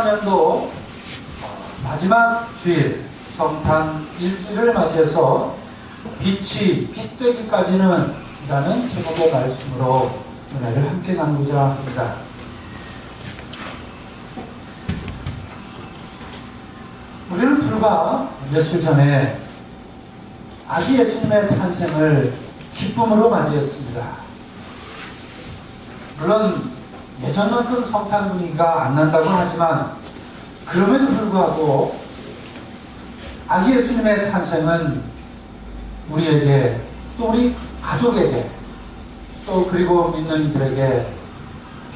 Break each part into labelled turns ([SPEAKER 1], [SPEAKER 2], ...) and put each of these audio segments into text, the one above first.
[SPEAKER 1] 2013년도 마지막 주일 성탄 일주일을 맞이해서 빛이 빛되기까지는 이라는 제목의 말씀으로 은혜를 함께 나누고자 합니다. 우리는 불과 며칠 전에 아기 예수님의 탄생을 기쁨으로 맞이했습니다. 물론 예전만큼 성탄 분위기가 안 난다고 하지만 그럼에도 불구하고 아기 예수님의 탄생은 우리에게 또 우리 가족에게 또 그리고 믿는 이들에게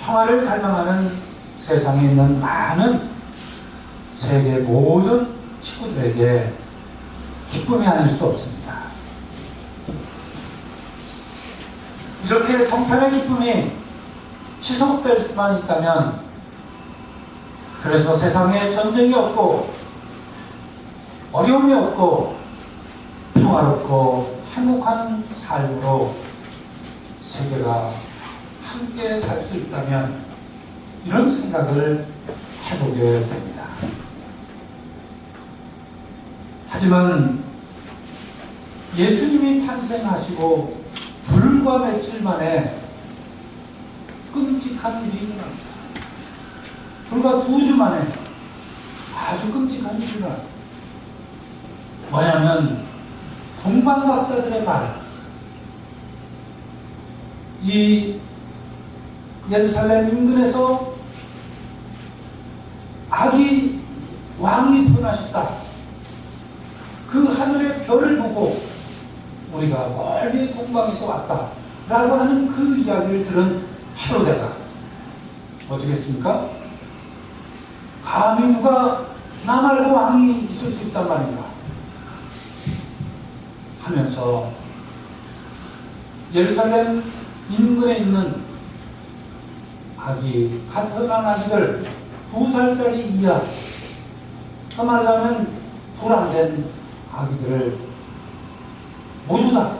[SPEAKER 1] 평화를 갈망하는 세상에 있는 많은 세계 모든 친구들에게 기쁨이 아닐 수 없습니다. 이렇게 성탄의 기쁨이 지속될 수만 있다면 그래서 세상에 전쟁이 없고 어려움이 없고 평화롭고 행복한 삶으로 세계가 함께 살 수 있다면 이런 생각을 해보게 됩니다. 하지만 예수님이 탄생하시고 불과 며칠 만에 한 일이 일어납니다. 불과 두 주 만에 아주 끔찍한 일이 일어납니다. 뭐냐면 동방 박사들의 말, 이 예루살렘 인근에서 아기 왕이 태어나셨다. 그 하늘의 별을 보고 우리가 멀리 동방에서 왔다. 라고 하는 그 이야기를 들은 헤로데가 어떻겠습니까? 감히 누가 나 말고 왕이 있을 수 있단 말인가? 하면서 예루살렘 인근에 있는 아기, 갓 태어난 아기들 두 살짜리 이하, 더 말하자면 돌안된 아기들을 모두 다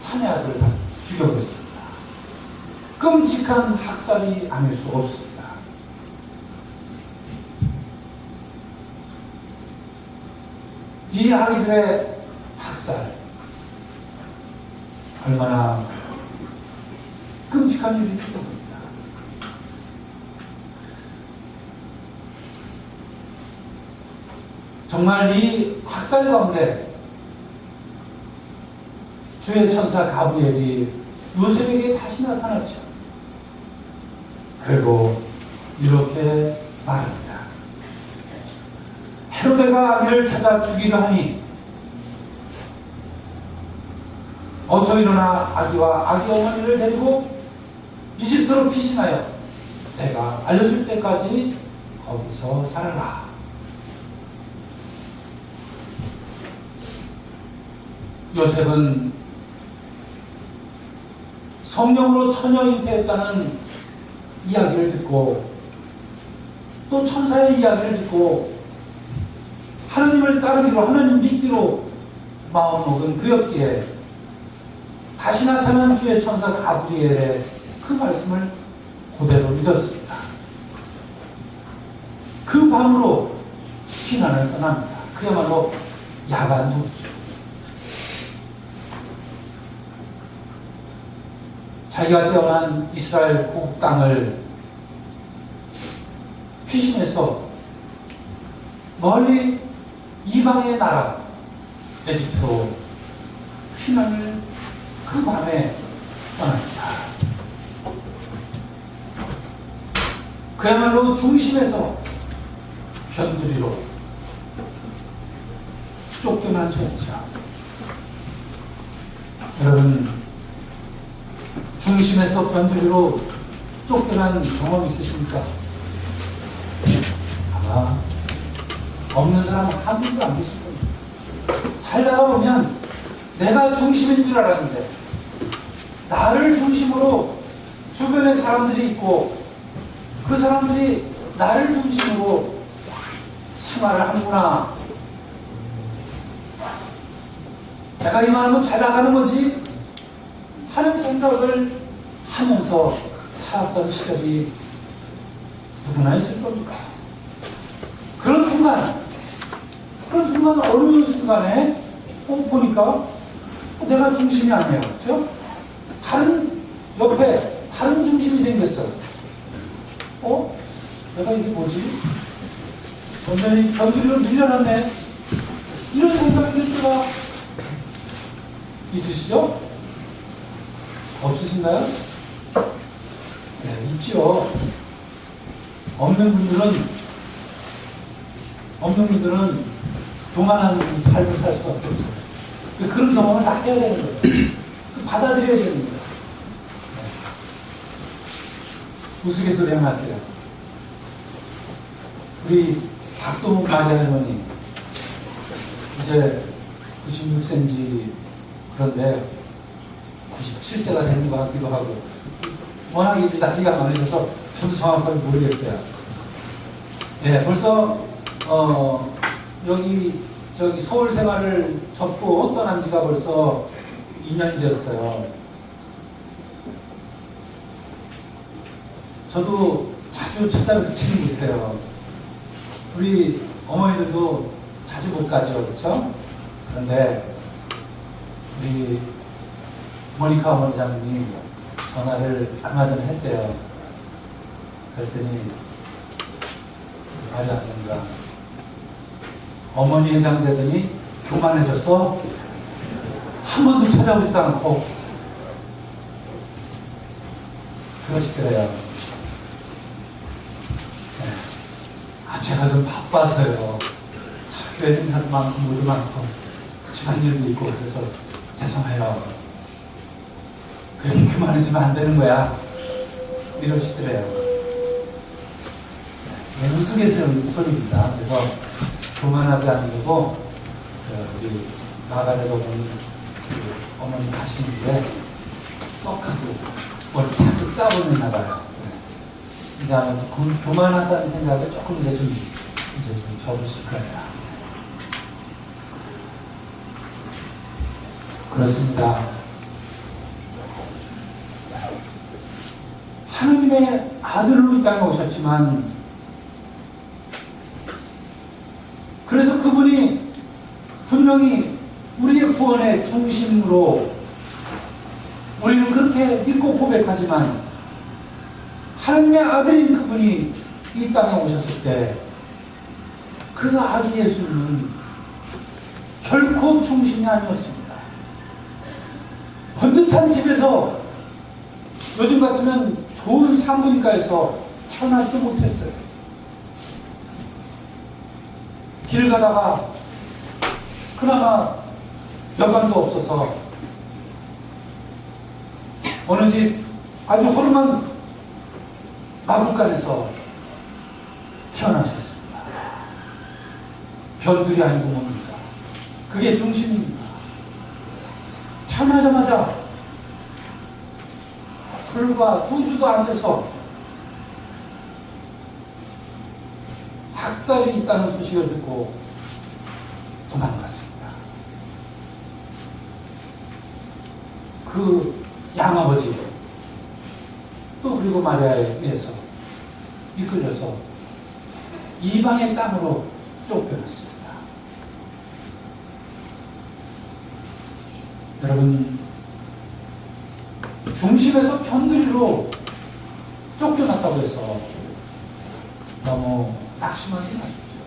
[SPEAKER 1] 사내 아들을 다 죽여버렸습니다. 끔찍한 학살이 아닐 수 없습니다. 이 아기들의 학살, 얼마나 끔찍한 모릅니다. 정말 이 학살 가운데 주의 천사 가브리엘이 요셉에게 다시 나타났죠. 그리고 이렇게 말합니다. 헤로데가 아기를 찾아 죽이려 하니 어서 일어나 아기와 아기 어머니를 데리고 이집트로 피신하여 내가 알려줄 때까지 거기서 살아라. 요셉은 성령으로 처녀 잉태했다는 이야기를 듣고 또 천사의 이야기를 듣고 하나님을 따르기로 하나님 믿기로 마음 먹은 그였기에 다시 나타난 주의 천사 가브리엘의 그 말씀을 그대로 믿었습니다. 그 밤으로 피난을 떠납니다. 그야말로 야간 도수. 자기가 태어난 이스라엘 고국 땅을 피신해서 멀리 이방의 나라 에집트로 피난을 그 밤에 떠납니다. 그야말로 중심에서 변두리로 쫓겨난 전차. 여러분, 중심에서 변두리로 쫓겨난 경험 있으십니까? 아마 없는 사람 한 분도 안 계실 겁니다. 살다가 보면 내가 중심인 줄 알았는데 나를 중심으로 주변에 사람들이 있고 그 사람들이 나를 중심으로 생활을 하는구나. 내가 이만하면 잘 나가는 거지 하는 생각을 하면서 살았던 시절이 누구나 있을 겁니다. 순간, 그런 순간 어느 순간에 어, 보니까 내가 중심이 아니야. 그죠? 다른, 옆에 다른 중심이 생겼어. 어? 내가 이게 뭐지? 완전히 변두리로 밀려났네. 이런 생각이 들 때가 있으시죠? 없으신가요? 네, 있죠. 없는 분들은, 없는 분들은 교만한 삶을 살 수밖에 없어요. 그런 경험을 다 해야 되는 거예요. 받아들여야 되는 거예요. 네. 우스갯소리 하나 할게요. 우리 박동욱 마자 할머니, 이제 96세인지 그런데 97세가 되는 것 같기도 하고, 워낙 이제 나이가 많으셔서 저도 정확하게 모르겠어요. 네, 벌써, 어, 여기, 저기 서울 생활을 접고 떠난 지가 벌써 2년이 되었어요. 저도 자주 찾아뵙지는 못해요. 우리 어머니들도 자주 못 가죠, 그렇죠? 그런데 우리 모니카 어머니장님이 전화를 얼마 전에 했대요. 그랬더니 말이 안 된다. 어머니 해장되더니 교만해졌어. 한 번도 찾아오지도 않고 그러시더래요. 네. 아, 제가 좀 바빠서요. 교회 행사도 많고, 모두 많고, 집안일도 있고, 그래서 죄송해요. 그렇게 그만해지면 안 되는 거야. 이러시더래요. 네, 우스갯소리입니다. 그래서 교만하지 않으려고, 그 우리 나가래도 어머니, 그 어머니 가시는데, 떡하고, 뭘 잔뜩 싸보냈나 봐요. 네. 이제 아마 그 교만하다는 생각을 조금 이제 좀, 이제 좀 접으실 거예요. 그렇습니다. 하나님의 아들로 이 땅에 오셨지만, 그래서 그분이 분명히 우리의 구원의 중심으로 우리는 그렇게 믿고 고백하지만, 하나님의 아들인 그분이 이 땅에 오셨을 때, 그 아기 예수는 결코 중심이 아니었습니다. 번듯한 집에서 요즘 같으면 좋은 산부인과에서 태어나지도 못했어요. 길 가다가 그나마 여관도 없어서 어느 집 아주 허름한 마구간에서 태어나셨습니다. 변들이 아니고 뭡니까? 그게 중심입니다. 태어나자마자 불과 두 주도 안 돼서 학살이 있다는 소식을 듣고 도망갔습니다. 그 양아버지 또 그리고 마리아에 의해서 이끌려서 이방의 땅으로 쫓겨났습니다. 여러분 중심에서 편들이로 쫓겨났다고 해서 너무 낙심하지 마십시오.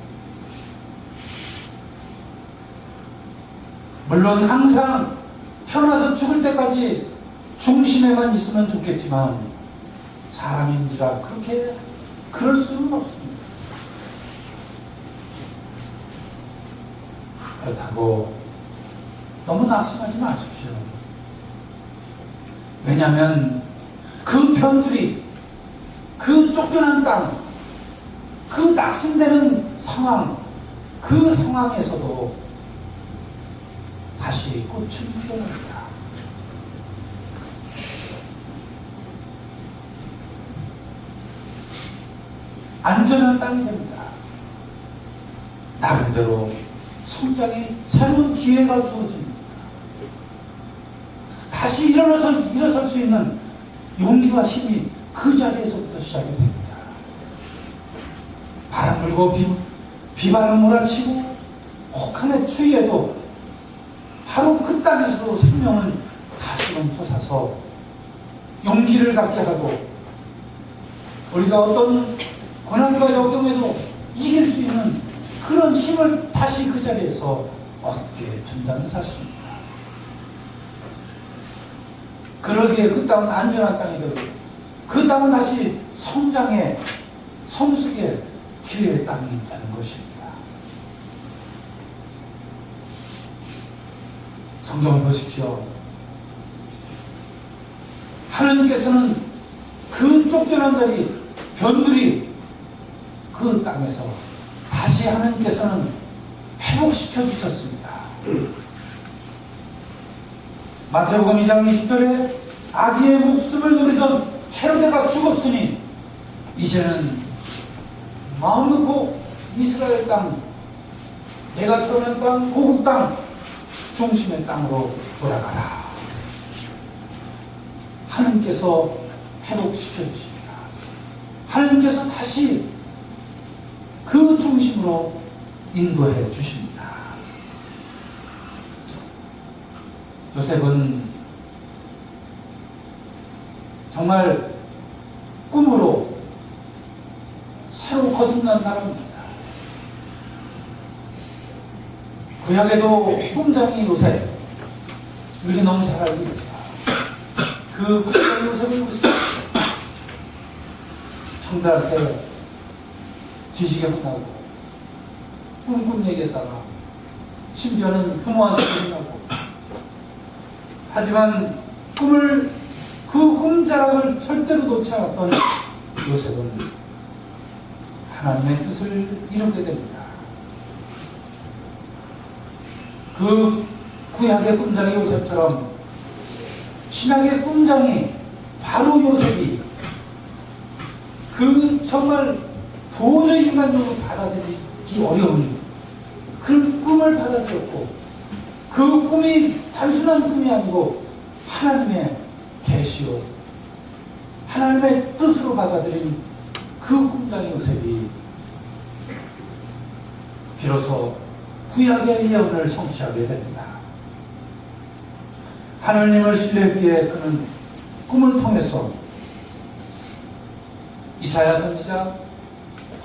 [SPEAKER 1] 물론 항상 태어나서 죽을 때까지 중심에만 있으면 좋겠지만 사람인지라 그렇게 그럴 수는 없습니다. 그렇다고 너무 낙심하지 마십시오. 왜냐하면 그 편들이 그 쫓겨난 땅, 그 낙심되는 상황, 그 상황에서도 다시 꽃은 피어납니다. 안전한 땅이 됩니다. 나름대로 성장의 새로운 기회가 주어집니다. 다시 일어나서 일어설 수 있는 용기와 힘이 그 자리에서부터 시작이 됩니다. 바람 불고 비, 비바람 몰아치고 혹한의 추위에도 바로 그 땅에서도 생명은 다시금 솟아서 용기를 갖게 하고 우리가 어떤 고난과 역경에도 이길 수 있는 그런 힘을 다시 그 자리에서 얻게 된다는 사실입니다. 그러기에 그 땅은 안전한 땅이 되고 그 땅은 다시 성장의 성숙의 기회의 땅이 있다는 것입니다. 성경을 보십시오. 하나님께서는 그 쫓겨난 자리, 변들이 그 땅에서 다시 하나님께서는 회복시켜 주셨습니다. 마태복음 2장 20절에 아기의 목숨을 노리던 헤로데가 죽었으니 이제는 마음 놓고 이스라엘 땅, 내가 태어난 땅, 고국 땅, 중심의 땅으로 돌아가라. 하나님께서 회복시켜 주십니다. 하나님께서 다시 그 중심으로 인도해 주십니다. 요셉은 정말 꿈으로 새로 거듭난 사람입니다. 구약에도 꿈장이 요셉 우리 너무 잘 알고 있다. 그 꿈장이 보세요. 청달 때 지식에 혼나고 꿈꿈 얘기했다가 심지어는 혼나고 하지만 꿈을 그 꿈자락을 절대로 놓지 않았던 요셉은 하나님의 뜻을 이루게 됩니다. 그 구약의 꿈장이 요셉처럼 신학의 꿈장이 바로 요셉이 그 정말 도저히 인간적으로 받아들이기 어려운 그런 꿈을 받아들였고 그 꿈이 단순한 꿈이 아니고 하나님의 계시요 하나님의 뜻으로 받아들인 그 꿈장의 요셉이 비로소 구약의 예언을 성취하게 됩니다. 하나님을 신뢰했기에 그는 꿈을 통해서 이사야 선지자,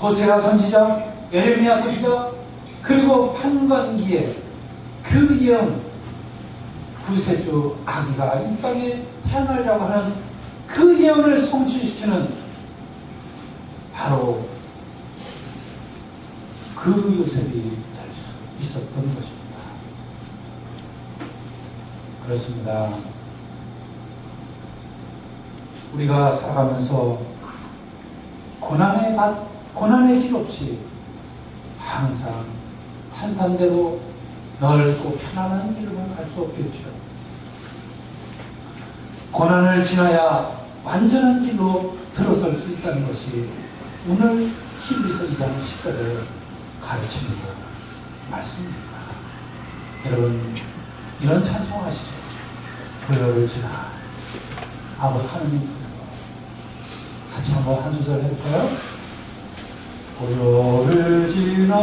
[SPEAKER 1] 호세아 선지자, 예레미야 선지자, 그리고 판관기에 그 예언 구세주 아기가 이 땅에 태어나려고 하는 그 예언을 성취시키는 바로 그 요셉이 될 수 있었던 것입니다. 그렇습니다. 우리가 살아가면서 고난의 맛, 고난의 길 없이 항상 탄탄대로 넓고 편안한 길로만 갈 수 없겠죠. 고난을 지나야 완전한 길로 들어설 수 있다는 것이 오늘 히브리서 2장 10절에 가르치는 말씀입니다. 여러분 이런 찬송하시죠. 고요를 지나 아버지 하느님 부르고 같이 한번 한 소절 해볼까요? 고요를 지나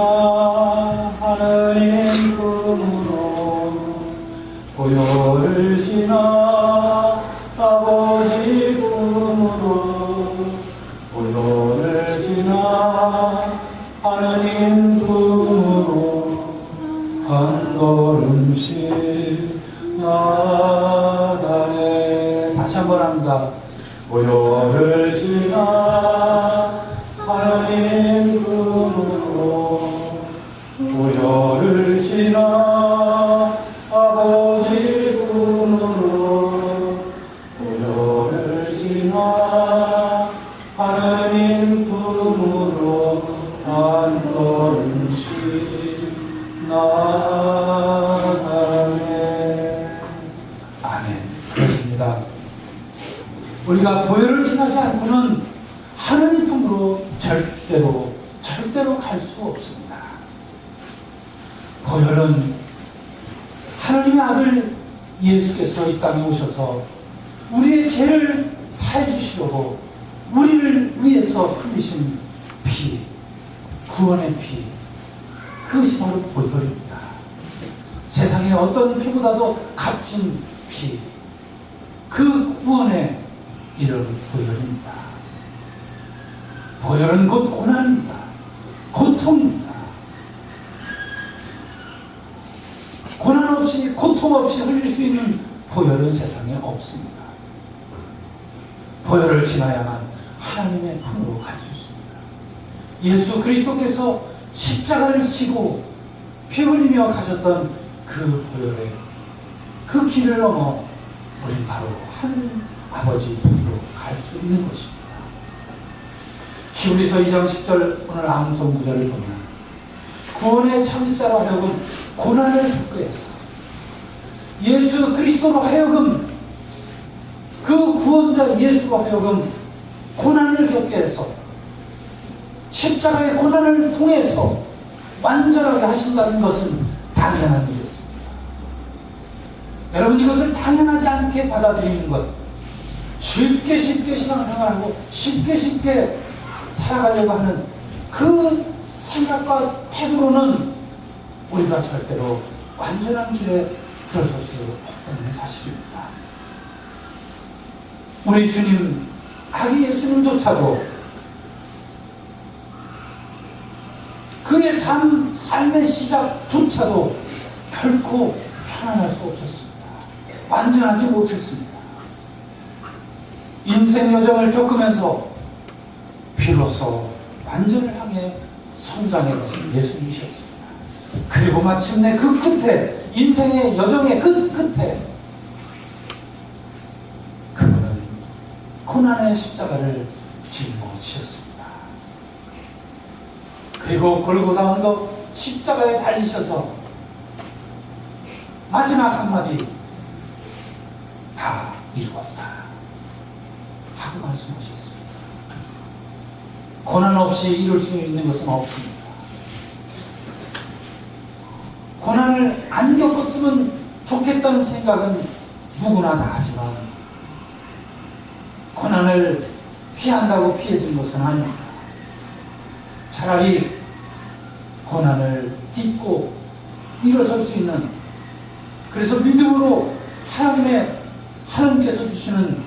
[SPEAKER 1] 하느님 고요를 지나 아버지 품으로 고요를 지나 하느님 품으로 한 걸음씩 나가네. 다시 한번 합니다. 고요 구원의 피, 그것이 바로 보혈입니다. 세상의 어떤 피보다도 값진 피. 그 구원의 이름 보혈입니다. 보혈은 곧 고난입니다. 고통입니다. 고난 없이 고통 없이 흘릴 수 있는 보혈은 세상에 없습니다. 보혈을 지나야만 하나님의 품으로 갈 수. 예수 그리스도께서 십자가를 지고 피 흘리며 가셨던 그 보혈의 그 길을 넘어 우리 바로 하나님 아버지 품으로 갈 수 있는 것입니다. 히브리서 2장 10절 오늘 암송 구절을 보면 구원의 참사로 하여금 고난을 겪게 해서 예수 그리스도로 하여금 그 구원자 예수로 하여금 고난을 겪게 해서 십자가의 고난을 통해서 완전하게 하신다는 것은 당연한 일이었습니다. 여러분 이것을 당연하지 않게 받아들이는 것 쉽게 쉽게 신앙생활하고 쉽게 쉽게 살아가려고 하는 그 생각과 태도로는 우리가 절대로 완전한 길에 들어설 수 없다는 사실입니다. 우리 주님, 아기 예수님조차도 그의 삶, 삶의 시작조차도 결코 편안할 수 없었습니다. 완전하지 못했습니다. 인생 여정을 겪으면서 비로소 완전을 향해 성장해 가신 예수님이셨습니다. 그리고 마침내 그 끝에 인생의 여정의 끝 끝에 그분은 고난의 십자가를 짊어지셨습니다. 그리고 골고다 언덕 십자가에 달리셔서 마지막 한마디 다 이루었다 하고 말씀하셨습니다. 고난 없이 이룰 수 있는 것은 없습니다. 고난을 안 겪었으면 좋겠다는 생각은 누구나 다 하지만 고난을 피한다고 피해진 것은 아닙니다. 차라리 고난을 딛고 일어설 수 있는 그래서 믿음으로 하나님의 하나님께서 주시는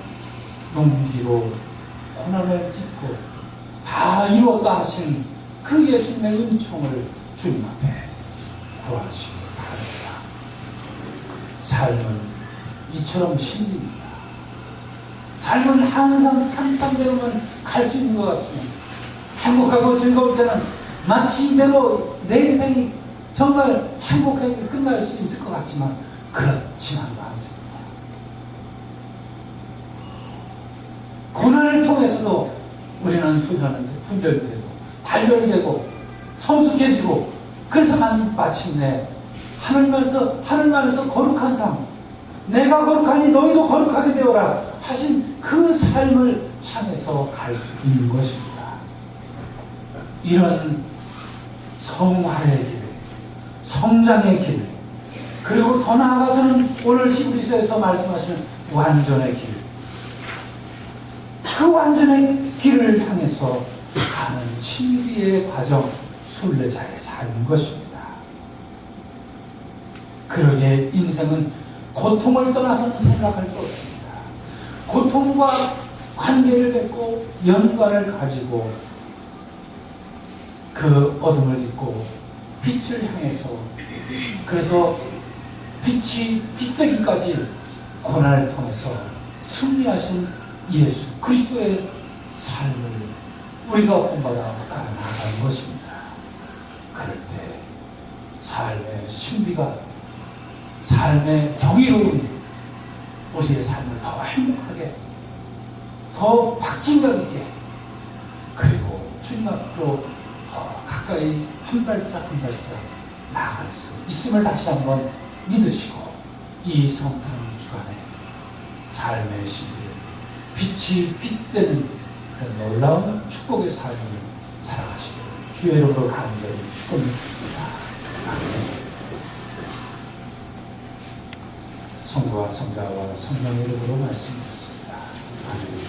[SPEAKER 1] 용기로 고난을 딛고 다 이루었다 하신 그 예수님의 은총을 주님 앞에 구하시기 바랍니다. 삶은 이처럼 힘듭니다. 삶은 항상 탄탄대로만 갈 수 있는 것 같지만 행복하고 즐거울 때는 마치 이대로 내 인생이 정말 행복하게 끝날 수 있을 것 같지만 그렇지만도 않습니다. 고난을 통해서도 우리는 훈련은 훈련이 되고 단련이 되고 성숙해지고 그래서 만 마침내 하늘면서 하늘만에서 거룩한 삶 내가 거룩하니 너희도 거룩하게 되어라 하신 그 삶을 향해서 갈 수 있는 것입니다. 이런 성화의 길, 성장의 길, 그리고 더 나아가서는 오늘 히브리서에서 말씀하시는 완전의 길, 그 완전의 길을 향해서 가는 신비의 과정, 순례자의 삶인 것입니다. 그러기에 인생은 고통을 떠나서는 생각할 수 없습니다. 고통과 관계를 맺고 연관을 가지고 그 어둠을 딛고 빛을 향해서 그래서 빛이 빛되기까지 고난을 통해서 승리하신 예수 그리스도의 삶을 우리가 본받아 나가는 것입니다. 그럴 때 삶의 신비가 삶의 경이로움이 우리의 삶을 더 행복하게 더 박진감 있게 그리고 주님 앞으로 더 가까이 한 발짝 한 발짝 나아갈 수 있음을 다시 한번 믿으시고 이 성탄 주간에 삶의 신비를 빛이 빛되는 그런 놀라운 축복의 삶을 살아가시기를 주의 이름으로 간절히 축원드립니다. 아멘. 성부와 성자와 성령의 이름으로 말씀드렸습니다. 아멘.